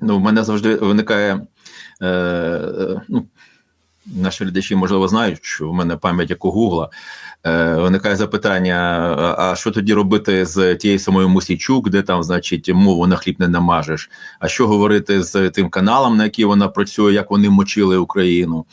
Ну, в мене завжди виникає. Е, ну, наші глядачі, можливо, знають, що в мене пам'ять як у Гугла. Е, виникає запитання: а, що тоді робити з тією самою Мусічук, де там, значить, мову на хліб не намажеш? А що говорити з тим каналом, на який вона працює, як вони мочили Україну?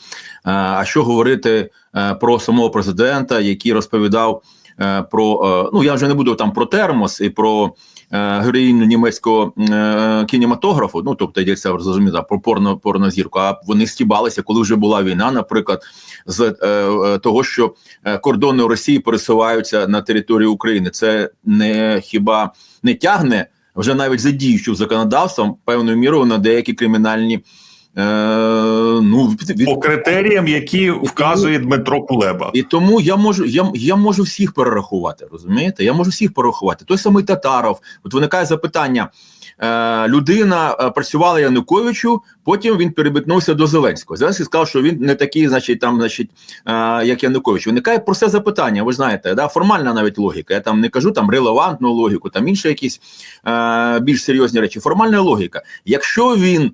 А, що говорити е, про самого президента, який розповідав е, про е, ну я вже не буду там про термос і про героїню німецького е, кінематографу, ну тобто йдеться зрозуміло про порно порнозірку, а вони стібалися, коли вже була війна, наприклад, з е, е, того, що е, кордони Росії пересуваються на територію України. Це не хіба не тягне вже навіть за діючим законодавством певною мірою на деякі кримінальні. Е, ну від, по критеріям, які вказує Дмитро Кулеба. і тому я можу я, я можу всіх перерахувати. Розумієте? Я можу всіх перерахувати. Той самий Татаров. От виникає запитання: е, людина е, працювала Януковичу, потім він перебитнувся до Зеленського. Зеленський сказав, що він не такий, значить, там, значить, е, як Янукович. Виникає просте запитання. Ви знаєте, да, формальна навіть логіка. Я там не кажу там релевантну логіку, там інші якісь е, більш серйозні речі. Формальна логіка. Якщо він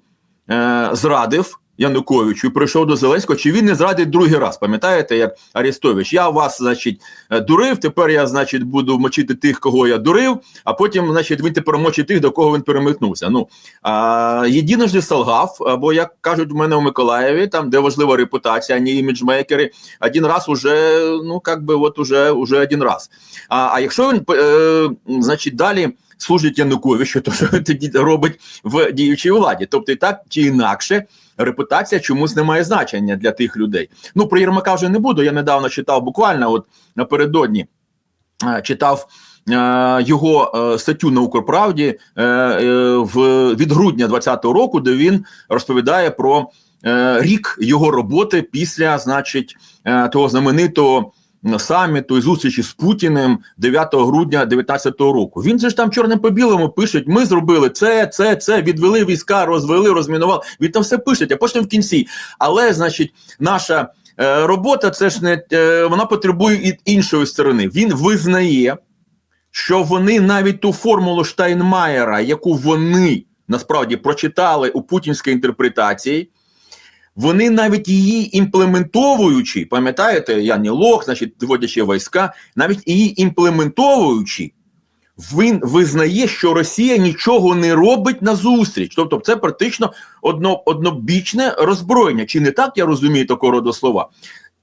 е, зрадив. Януковичу і прийшов до Зеленського, чи він не зрадить другий раз? Пам'ятаєте, як Арестович? Я вас, значить, е, дурив. Тепер я, значить, буду мочити тих, кого я дурив, а потім, значить, він тепер мочить тих, до кого він перемикнувся. Ну а, єдиножди солгав, або як кажуть в мене у Миколаєві, там де важлива репутація, а не іміджмейкери, один раз уже, ну як би, от уже, уже один раз. А, а якщо він, е, значить, далі. Служить Януковичу, то що тоді робить в діючій владі, тобто і так чи інакше репутація чомусь не має значення для тих людей. Ну про Єрмака вже не буду. Я недавно читав буквально, от напередодні е, читав. е, Його е, статтю на Укрправді в від грудня 2020 року, де він розповідає про рік його роботи після, значить, того знаменитого саміту і зустрічі з Путіним 9 грудня 2019 року. Він же ж там чорним по білому пишуть: ми зробили це, це, це, відвели війська, розвели, розмінували. Він там все пише, а потім в кінці. Але, значить, наша е, робота це ж не е, вона потребує і іншої сторони. Він визнає, що вони навіть ту формулу Штайнмаєра, яку вони насправді прочитали у путінській інтерпретації. Вони навіть її імплементовуючи, пам'ятаєте, Яні Лох, значить, доводячи війська, навіть її імплементовуючи, він визнає, що Росія нічого не робить на зустріч. Тобто, це практично одно, однобічне роззброєння. Чи не так я розумію такого роду слова?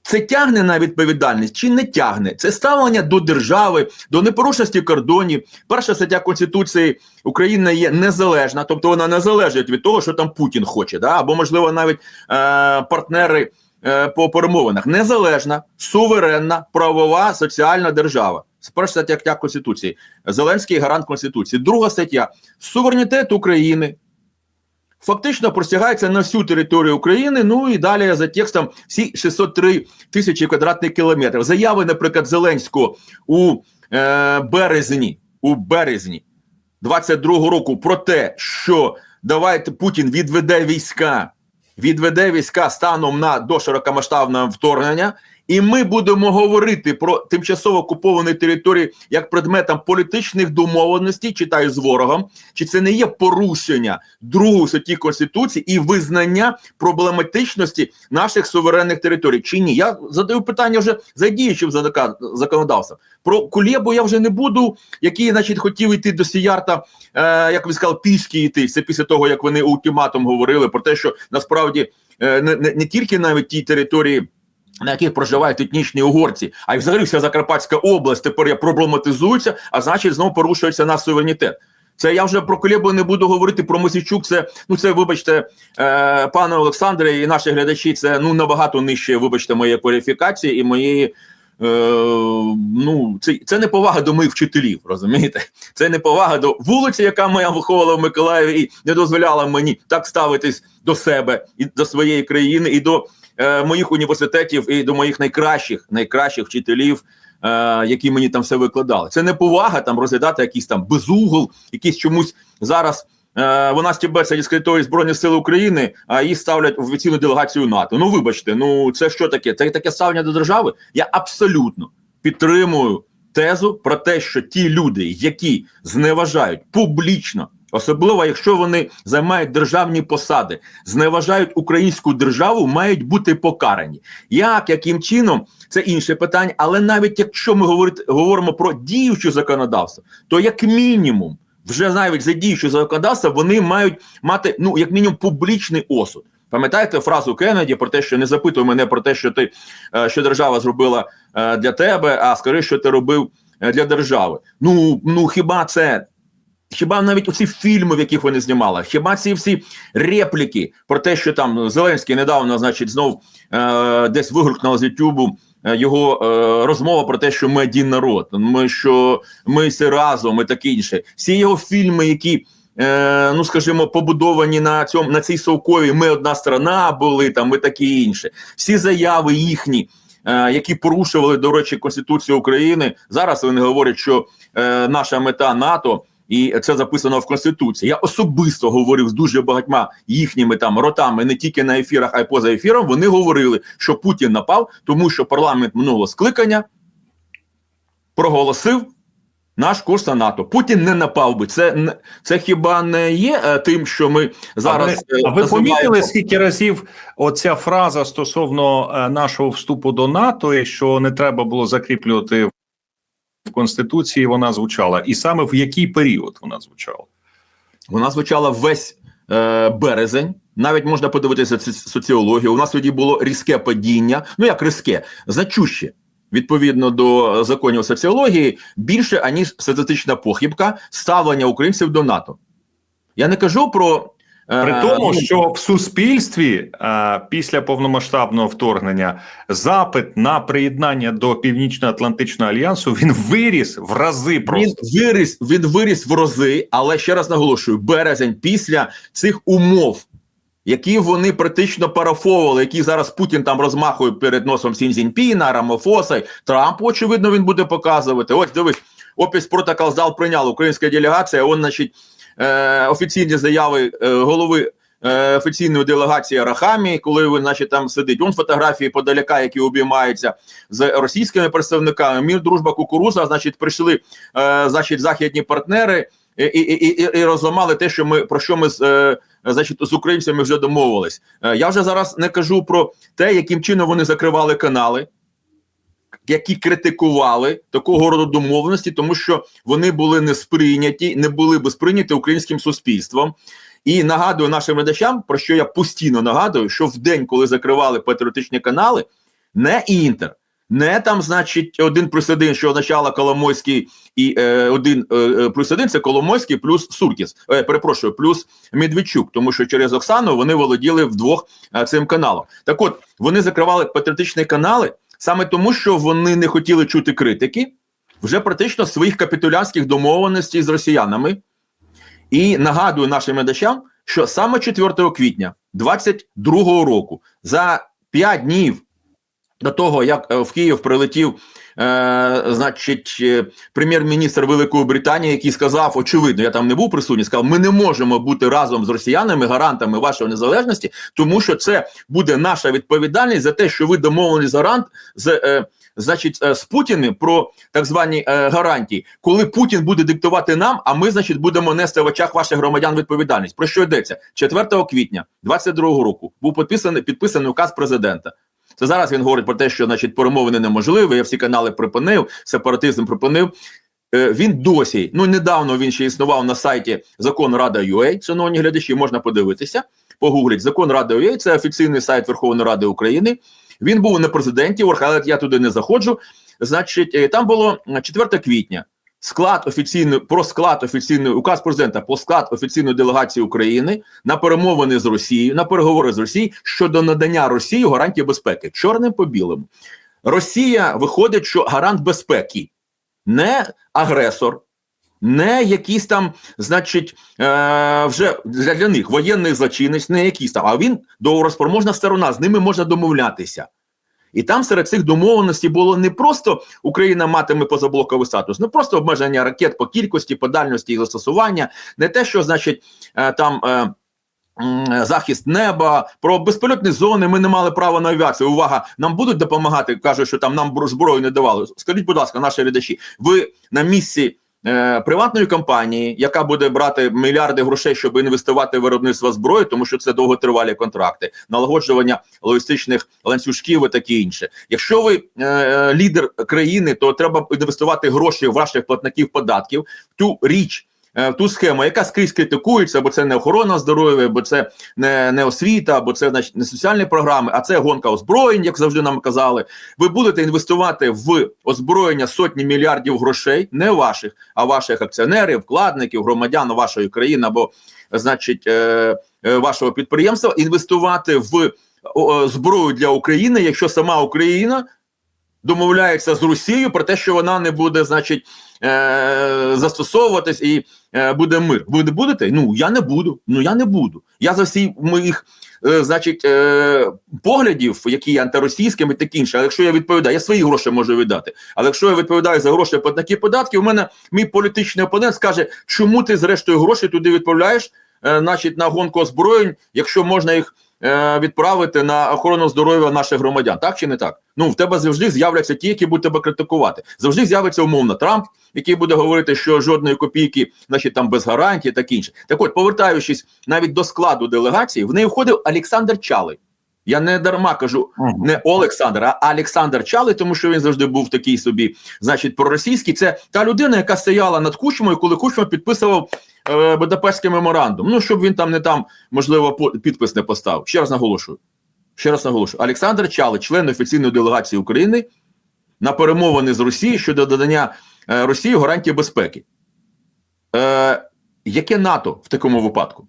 Це тягне на відповідальність чи не тягне? Це ставлення до держави, до непорушності кордонів. Перша стаття Конституції України є незалежна, тобто вона не залежить від того, що там Путін хоче, да? або, можливо, навіть е- партнери е по перемовинах. Незалежна, суверенна, правова, соціальна держава. Перша стаття Конституції. Зеленський гарант Конституції. Друга стаття суверенітет України фактично простягається на всю територію України. Ну і далі за текстом всі 603 тисячі квадратних кілометрів. Заяви, наприклад, Зеленського у е, березні, у березні 22-го року про те, що давайте Путін відведе війська, відведе війська станом на до широкомасштабного вторгнення. І ми будемо говорити про тимчасово окуповані території як предметом політичних домовленостей, читаю з ворогом, чи це не є порушення другої статті конституції і визнання проблематичності наших суверенних територій? Чи ні? Я задаю питання вже за діючим законодавством. Про Кулєбу я вже не буду, який, значить, хотів йти до Сіярта, е, як ви сказали, пішки йти. Це після того, як вони ультиматум говорили про те, що насправді е, не, не, не тільки навіть ті території на яких проживають етнічні угорці, а й взагалі вся Закарпатська область тепер я проблематизується, а значить, знову порушується наш суверенітет. Це я вже про Колєбу не буду говорити про Мосічук. Це ну це, вибачте, е, пане Олександре, і наші глядачі. Це ну набагато нижче, вибачте, моєї кваліфікації і моєї. Е, ну, це це не повага до моїх вчителів, розумієте? Це не повага до вулиці, яка моя виховала в Миколаєві, і не дозволяла мені так ставитись до себе і до своєї країни, і до е, моїх університетів, і до моїх найкращих найкращих вчителів, е, які мені там все викладали. Це не повага там розглядати якийсь там безугол, якийсь чомусь зараз. Е, вона стібеться із території Збройних сил України, а її ставлять в офіційну делегацію НАТО. Ну вибачте, ну це що таке? Це таке ставлення до держави. Я абсолютно підтримую тезу про те, що ті люди, які зневажають публічно Особливо, якщо вони займають державні посади, зневажають українську державу, мають бути покарані. Як, яким чином, це інше питання. Але навіть якщо ми говорити, говоримо про діюче законодавство, то як мінімум, вже навіть за діюче законодавство, вони мають мати ну як мінімум публічний осуд. Пам'ятаєте фразу Кеннеді про те, що не запитуй мене про те, що ти е, що держава зробила е, для тебе, а скажи, що ти робив е, для держави. Ну ну хіба це? Хіба навіть оці фільми, в яких вони знімали, хіба ці всі репліки про те, що там Зеленський недавно, значить, знов е, десь вигукнув з Ютубу е, його е, розмова про те, що ми один народ, ми що ми всі разом і таке інше. Всі його фільми, які е, ну скажімо, побудовані на цьому на цій совковій ми одна страна були там і таке інше. Всі заяви їхні. е, Які порушували до речі Конституцію України зараз вони говорять, що е, наша мета НАТО, і це записано в Конституції. Я особисто говорив з дуже багатьма їхніми там ротами, не тільки на ефірах, а й поза ефіром. Вони говорили, що Путін напав, тому що парламент минулого скликання проголосив наш курс на НАТО. Путін не напав би. Це це хіба не є е, тим, що ми зараз а ви, е, а ви називаємо- помітили, скільки разів оця фраза стосовно е, нашого вступу до НАТО, і що не треба було закріплювати в Конституції, вона звучала. І саме в який період вона звучала? Вона звучала весь е, березень. Навіть можна подивитися соціологію. У нас тоді було різке падіння. Ну як різке, значуще. Відповідно до законів соціології, більше аніж статистична похибка ставлення українців до НАТО. Я не кажу про При тому, ну, що в суспільстві е, після повномасштабного вторгнення запит на приєднання до Північно-Атлантичного альянсу він виріс в рази Він виріс, він виріс в рази, але ще раз наголошую: березень після цих умов, які вони практично парафовували, які зараз Путін там розмахує перед носом Сін Цзіньпіна, Рамофоса, Трампу, очевидно, він буде показувати. Ось дивись, опіс протокол зал прийняла українська делегація. Он, значить, е, офіційні заяви е, голови. е, Офіційної делегації Рахамі, коли він, значить, там сидить, он фотографії подаляка, які обіймаються з російськими представниками. Мір, дружба, кукуруза, значить, прийшли значить, західні партнери і, і, і, і, розламали те, що ми про що ми з, значить, з українцями вже домовились. Я вже зараз не кажу про те, яким чином вони закривали канали. Які критикували такого роду домовленості, тому що вони були не сприйняті, не були би сприйняті українським суспільством. І нагадую нашим глядачам, про що я постійно нагадую, що в день, коли закривали патріотичні канали, не інтер, не там, значить, один плюс один, що означало Коломойський, і е, один е, е, плюс один це Коломойський плюс Суркіс. Е, перепрошую, плюс Медведчук, тому що через Оксану вони володіли вдвох е, цим каналом. Так от вони закривали патріотичні канали саме тому, що вони не хотіли чути критики вже практично своїх капітулянських домовленостей з росіянами. І нагадую нашим глядачам, що саме 4 квітня 22 року, за 5 днів до того, як е, в Київ прилетів, е, значить, е, прем'єр-міністр Великої Британії, який сказав, очевидно, я там не був присутній, сказав, ми не можемо бути разом з росіянами, гарантами вашої незалежності, тому що це буде наша відповідальність за те, що ви гарант з. Е, Значить, е, з Путіним про так звані е, гарантії, коли Путін буде диктувати нам, а ми, значить, будемо нести в очах ваших громадян відповідальність. Про що йдеться? 4 квітня 22 року був підписаний підписаний указ президента. Це зараз він говорить про те, що значить перемовини неможливі. Я всі канали припинив, сепаратизм припинив. Е, він досі, ну недавно він ще існував на сайті Закон Рада UA, шановні глядачі, можна подивитися, погугліть. Закон Рада UA, це офіційний сайт Верховної Ради України. Він був на президенті, але я туди не заходжу. Значить, е, там було е, 4 квітня. Склад офіційний про склад офіційної указ президента по склад офіційної делегації України на перемовини з Росією, на переговори з Росією щодо надання Росії гарантії безпеки. Чорним по білому. Росія виходить, що гарант безпеки, не агресор, не якийсь там, значить, е, вже для, для них воєнний злочинець, не якийсь там, а він договороспроможна сторона, з ними можна домовлятися. І там серед цих домовленостей було не просто Україна матиме позаблоковий статус, не просто обмеження ракет по кількості, по дальності і застосування, не те, що значить е, там. Е, Захист неба про безпольотні зони. Ми не мали права на авіацію. Увага, нам будуть допомагати. кажуть, що там нам зброю не давали. Скажіть, будь ласка, наші глядачі, ви на місці е, приватної компанії, яка буде брати мільярди грошей, щоб інвестувати в виробництво зброї, тому що це довготривалі контракти, налагоджування логістичних ланцюжків і таке інше. Якщо ви е, е, лідер країни, то треба інвестувати гроші ваших платників податків в ту річ. Е, ту схему, яка скрізь критикується, бо це не охорона здоров'я, бо це не, не освіта, бо це значить не соціальні програми, а це гонка озброєнь, як завжди нам казали. Ви будете інвестувати в озброєння сотні мільярдів грошей, не ваших, а ваших акціонерів, вкладників, громадян вашої країни або, значить, е, е, вашого підприємства, інвестувати в зброю для України, якщо сама Україна домовляється з Росією про те, що вона не буде, значить, е, застосовуватись і е, буде мир. Ви не будете? Ну я не буду. Ну я не буду. Я за всі моїх, е, значить, поглядів, які є антиросійськими, таке інше. Але якщо я відповідаю, я свої гроші можу віддати. Але якщо я відповідаю за гроші платників податків, у мене мій політичний опонент скаже, чому ти зрештою гроші туди відправляєш, значить, на гонку озброєнь, якщо можна їх відправити на охорону здоров'я наших громадян, так чи не так? Ну в тебе завжди з'являться ті, які будуть тебе критикувати. Завжди з'явиться умовно Трамп, який буде говорити, що жодної копійки, значить там без гарантії, так інше. Так от, повертаючись навіть до складу делегації, в неї входив Олександр Чалий. Я не дарма кажу не Олександр, а Олександр Чалий, тому що він завжди був такий собі, значить, проросійський. Це та людина, яка стояла над Кучмою, коли Кучма підписував е, Будапештський меморандум. Ну щоб він там не там, можливо, підпис не поставив. Ще раз наголошую. Ще раз наголошую. Олександр Чалий, член офіційної делегації України, на перемовини з Росією щодо додання е, Росії гарантії безпеки. Е, яке НАТО в такому випадку?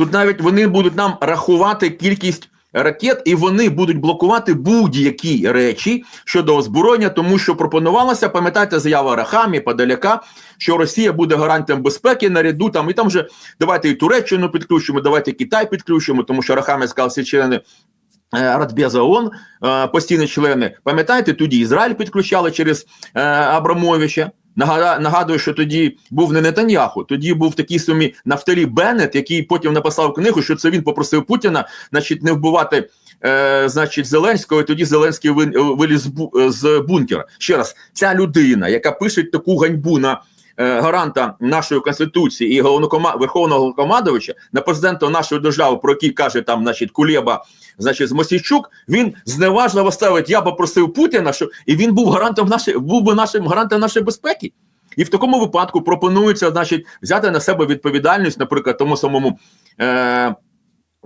Тут навіть вони будуть нам рахувати кількість ракет, і вони будуть блокувати будь-які речі щодо озброєння, тому що пропонувалося, пам'ятаєте, заява Рахамі, Подаляка, що Росія буде гарантом безпеки наряду там, і там вже давайте і Туреччину підключимо, давайте Китай підключимо, тому що Рахамі сказав, всі члени е, Радбеза ООН, е, постійні члени. Пам'ятаєте, тоді Ізраїль підключали через е, Абрамовича. Нагадую, що тоді був не Нетаньяху, тоді був такий самий Нафталі Беннет, який потім написав книгу, що це він попросив Путіна, значить, не вбивати е, значить, Зеленського, і тоді Зеленський вин- виліз з бу- бункера. Ще раз, ця людина, яка пише таку ганьбу на е, гаранта нашої конституції і головнокома верховного Головнокомандувача, на президента нашої держави, про який каже там, значить, Кулєба, значить, з Мосійчук, він зневажливо ставить, я попросив Путіна, що і він був гарантом нашої, був би нашим гарантом нашої безпеки. І в такому випадку пропонується, значить, взяти на себе відповідальність, наприклад, тому самому. Е-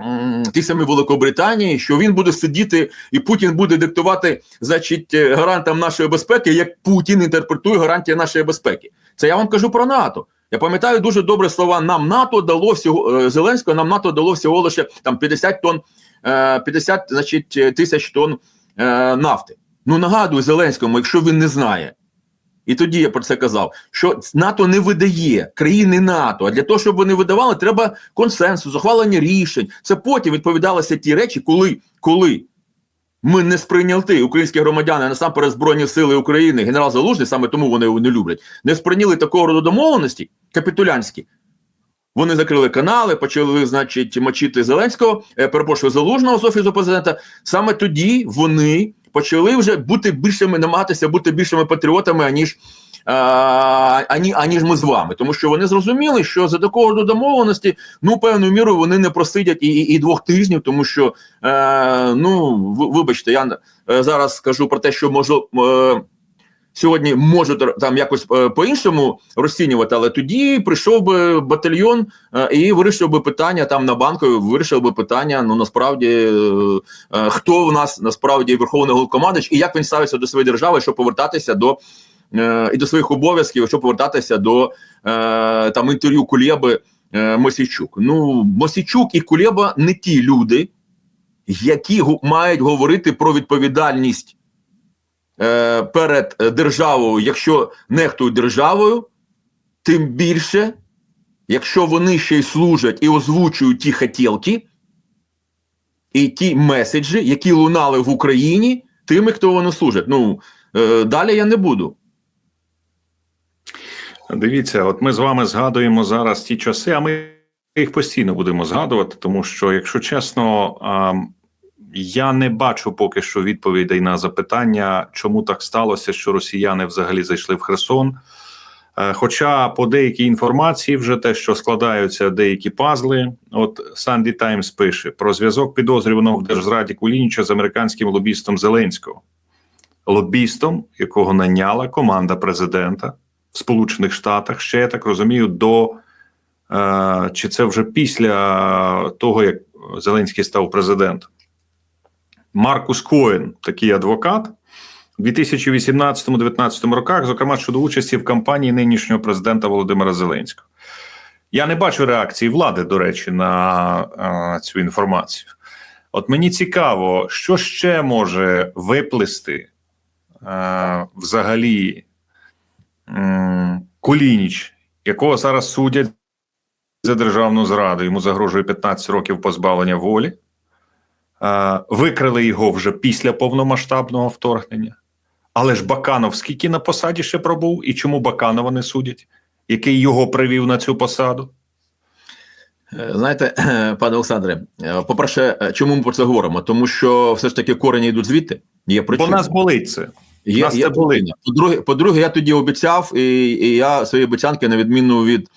м, Тій самій Великобританії, що він буде сидіти, і Путін буде диктувати, значить, е, гарантам нашої безпеки, як Путін інтерпретує гарантії нашої безпеки. Це я вам кажу про НАТО. Я пам'ятаю дуже добре слова. Нам НАТО дало всього е, Зеленського. Нам НАТО дало всього лише там 50 тонн, е, 50, значить, е, тисяч тонн е, нафти. Ну нагадую Зеленському, якщо він не знає. І тоді я про це казав, що НАТО не видає країни НАТО. А для того, щоб вони видавали, треба консенсус, ухвалення рішень. Це потім відповідалися ті речі, коли, коли ми не сприйняли українські громадяни, насамперед Збройні Сили України, генерал Залужний, саме тому вони його не люблять, не сприйняли такого роду домовленості капітулянські. Вони закрили канали, почали, значить, мочити Зеленського, е, перепрошую, залужного з офісу президента. Саме тоді вони почали вже бути більшими, намагатися бути більшими патріотами, аніж, ані, аніж ми з вами. Тому що вони зрозуміли, що за такого роду домовленості, ну, певною мірою, вони не просидять і, і, і двох тижнів, тому що, е, ну, вибачте, я е, зараз скажу про те, що можу. Е, Сьогодні можуть там якось е, по-іншому розцінювати, але тоді прийшов би батальйон е, і вирішив би питання там на банку, вирішив би питання. Ну насправді хто в нас насправді верховний головкомандуючий і як він ставиться до своєї держави, щоб повертатися до і до своїх обов'язків, щоб повертатися до е, там інтерв'ю Кулєби е, Мосійчук. Ну Мосійчук і Кулєба не ті люди, які мають говорити про відповідальність е, перед е, державою, якщо нехтують державою, тим більше, якщо вони ще й служать і озвучують ті хотілки і ті меседжі, які лунали в Україні тими, хто вони служать. Ну е, далі я не буду. Дивіться, от ми з вами згадуємо зараз ті часи, а ми їх постійно будемо згадувати, тому що, якщо чесно, я не бачу поки що відповідей на запитання, чому так сталося, що росіяни взагалі зайшли в Херсон. Е, Хоча по деякій інформації, вже те, що складаються деякі пазли, от Санді Таймс пише про зв'язок підозрюваного в держзраді Кулініча з американським лобістом Зеленського, лобістом, якого наняла команда президента в Сполучених Штатах, ще я так розумію, до е, чи це вже після того, як Зеленський став президентом. Маркус Коен, такий адвокат, у 2018-2019 роках, зокрема щодо участі в кампанії нинішнього президента Володимира Зеленського. Я не бачу реакції влади, до речі, на е, цю інформацію. От мені цікаво, що ще може виплести е, взагалі Кулініч, якого зараз судять за державну зраду, йому загрожує 15 років позбавлення волі. Викрили його вже після повномасштабного вторгнення. Але ж Баканов скільки на посаді ще пробув і чому Баканова не судять, який його привів на цю посаду? Е, Знаєте, пане Олександре, е, по-перше, е, чому ми про це говоримо? Тому що все ж таки корені йдуть звідти. Є Бо причина. нас болить це. Є, є це По-друге, по-друге, я тоді обіцяв, і, і я свої обіцянки, на відміну від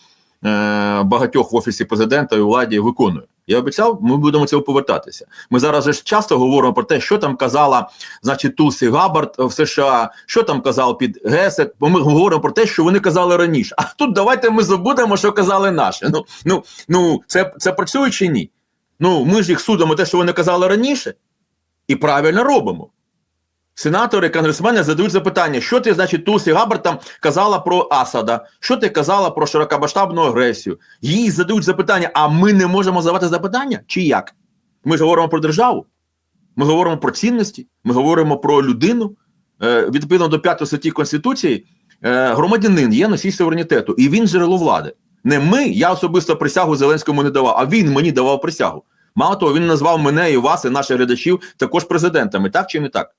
е, багатьох в офісі президента і владі, виконую. Я обіцяв, ми будемо цього повертатися. Ми зараз же ж часто говоримо про те, що там казала, значить, Тулсі Габард в США, що там казав під Гесет, бо ми говоримо про те, що вони казали раніше. А тут давайте ми забудемо, що казали наші. Ну, ну, ну це, це працює чи ні? Ну, ми ж їх судимо те, що вони казали раніше, і правильно робимо. Сенатори, конгресмени задають запитання, що ти, значить, Тулсі Габбард там казала про Асада, що ти казала про широкомасштабну агресію. Їй задають запитання, а ми не можемо задавати запитання? Чи як? Ми ж говоримо про державу, ми говоримо про цінності, ми говоримо про людину. Е, відповідно до 5 статті Конституції, е, громадянин є носій суверенітету, і він джерело влади. Не ми, я особисто присягу Зеленському не давав, а він мені давав присягу. Мало того, він назвав мене і вас, і наших глядачів також президентами, так чи не так?